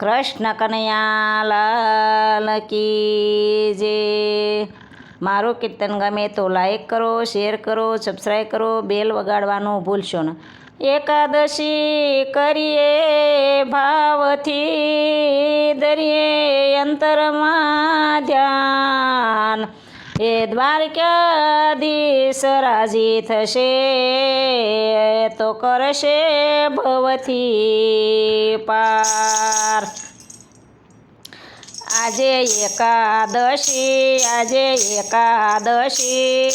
કૃષ્ણ કનૈયાલાલ કી જે. મારું કીર્તન ગમે તો લાઈક કરો શેર કરો સબસ્ક્રાઈબ કરો બેલ વગાડવાનું ભૂલશો ન. એકાદશી કરીએ, ભાવથી દરિયે અંતરમાં ધ્યાન. એ દ્વારકાધીશ રાજી થશે તો કરશે ભવથી પાર. આજે એકાદશી આજે એકાદશી,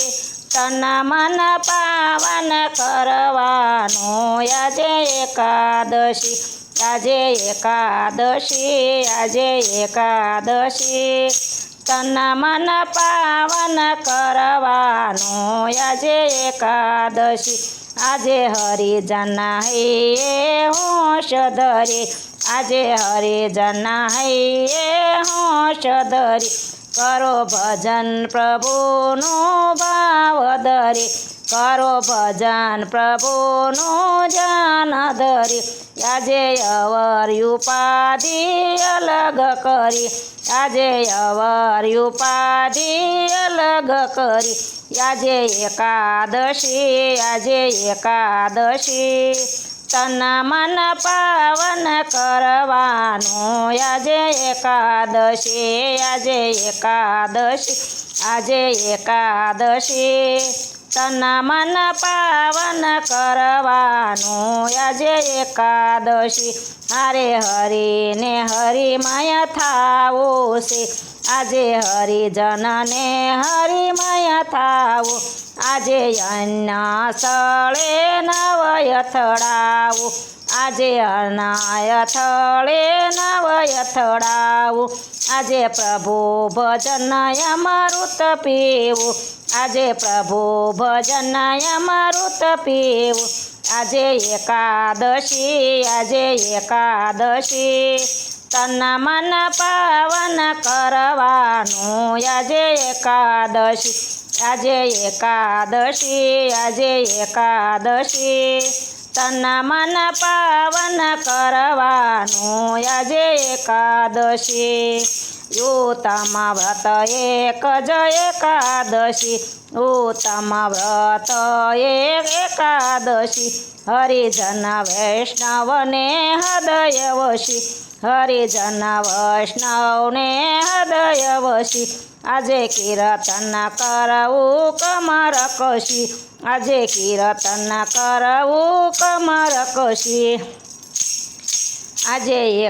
તના મન પાવન કરવાનું. આજે એકાદશી આજે એકાદશી આજે એકાદશી. તના મન પાવન કરવાનું આજે એકાદશી. આજે હરિજન હે હોશ ધરે. આજે હરિજન હે હોશ ધરે. કરો ભજન પ્રભુનો ભાવ ધરે. કરો ભજન પ્રભુનો જાન ધરે. આજે અવર ઉપાધિ અલગ કરી. આજે અવર ઉપાધિ અલગ કરી. આજે એકાદશી આજે એકાદશી. તન મન પાવન કરવાનું. આજે એકાદશી આજે એકાદશી. આજે એકાદશી. તના મન પાવન કરવાનું. આજે એકાદશી. હરે હરિને હરિમય થાવો છે આજે હરિજનને હરિમય થાવો. આજે અન્ન સ્થળે નવય થડાવું આજે અનાય થળે નવય થડાવું આજે પ્રભુ ભજન અમૃત પીવું આજે પ્રભુ ભજન અમૃત પીવું આજે એકાદશી આજે એકાદશી. તન મન પાવન કરવાનું. આજે એકાદશી આજે એકાદશી આજે એકાદશી. તના મન પાવન કરવાનું આજે એકાદશી. ઉત્તમ વ્રત એક જ એકાદશી. ઉત્તમ વ્રત એક એકાદશી. હરિજન વૈષ્ણવને હૃદય વશી. હરિજન વૈષ્ણવને હૃદય વશી. આજે કીર્તન કરવું કમર કશી. આજે કીર્તન કરવું કમર કશી. આજે